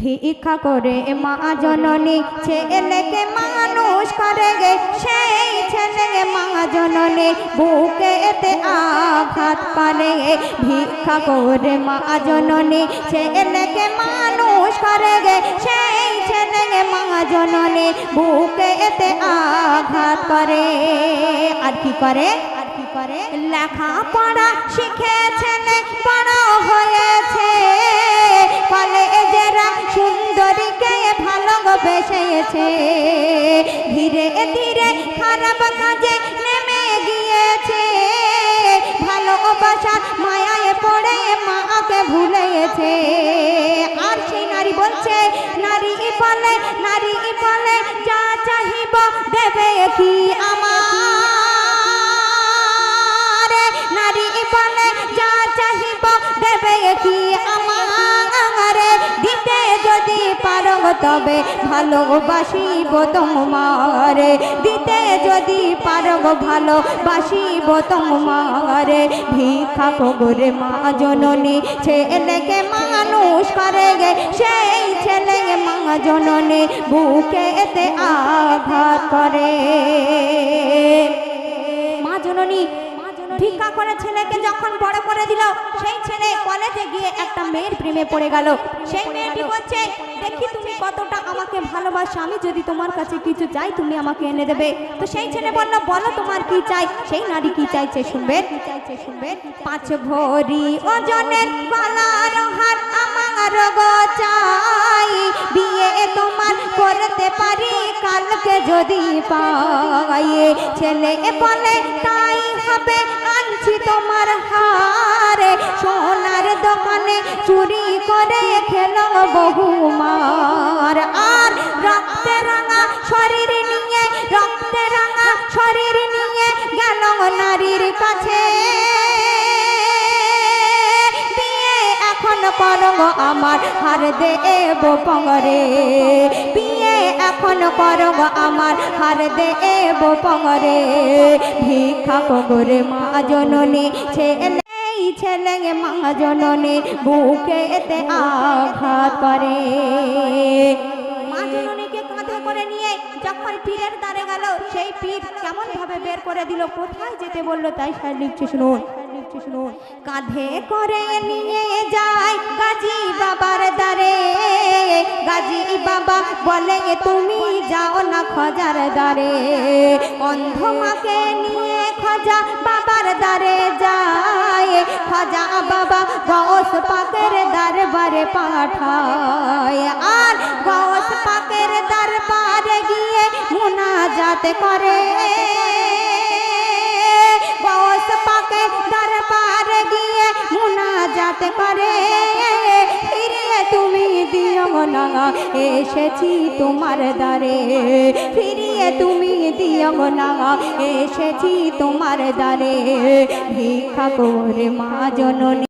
ভিক্ষা করে মা জননী ছেলেকে মানুষ করে গে সেই ছেলেকে মা জননী বুকেতে আঘাত করে ভিক্ষা করে মা জননী ছেলেকে মানুষ করে গে সেই ছেলেকে মা জননী বুকে এতে আঘাত করে। আর কি করে? আর কি করে? লেখাপড়া শিখেছেন ভালোবেসেছে ধীরে ধীরে খারাপ কাজে নেমে গিয়েছে। ভালোবাসার মায়ায় পড়ে মাকে ভুলেছে। আর সেই নারী বলছে, নারী বলে নারী বলে যা চাহিব দেবে কি? তবে ভালোবাসিব তোমার। দিতে যদি পারো ভালোবাসিব তোমার। ভিক্ষা কগরে মা জননী ছেলেকে মানুষ করে গে সেই ছেলে মা জননী বুকে এতে আঘাত করে। মা জননী ভিক্ষা করে ছেলেকে যখন বড় করে দিল, সেই ছেলে কলেজে গিয়ে একটা মেয়ের প্রেমে পড়ে গেল। সেই মেয়েটি বলছে? দেখি তুমি কতটা আমাকে ভালোবাসো, আমি যদি তোমার কাছে কিছু চাই, তুমি আমাকে এনে দেবে। তো সেই ছেলে বলল, বলো তোমার কি চাই? সেই নারী কি চাইছে শুনবেন কি চাইছে শুনবেন পাঁচ ভরি ওজনের গলার হার আমার গো চাই। করতে পারি, কালকে যদি পাই ছেলে বলে, তাই হবে, আনছি তোমার হারে। সোনার দোকানে চুরি করে খেলো বহুমার আর রক্তে রাঙা শরীর নিয়ে, রক্তে রাঙা শরীর নিয়ে গেল নারীর কাছে। করব আমার হার দেব পঙ্গরে। বিয়ে এখন করব আমার হার দেব পঙ্গরে। ভিক্ষা পঙ্গরে মা জননী, ছেলে ছেলে মা জননী, বুকেতে আঘাত করে। কাঁধে করে নিয়ে যখন সেই কেমন ভাবে বের করে দিল? কোথায় যেতে বলল? তাই স্যার কাঁধে করে নিয়ে যায় বাবা বলে তুমি যাও না খজার দ্বারে। অন্ধ মাকে নিয়ে খজা বাবার দ্বারে যায়। খজা বাবা গৌস পাকের দরবারে পাঠায়। আর গৌস পাকের দরবারে গিয়ে মুনাজাত করে। গৌস পাকের দরবারে গিয়ে মুনাজাত করে। না এসেছি তোমার দ্বারে। ফিরিয়ে তুমি দিও না এসেছি তোমার দ্বারে। ভিক্ষা করে মা জননী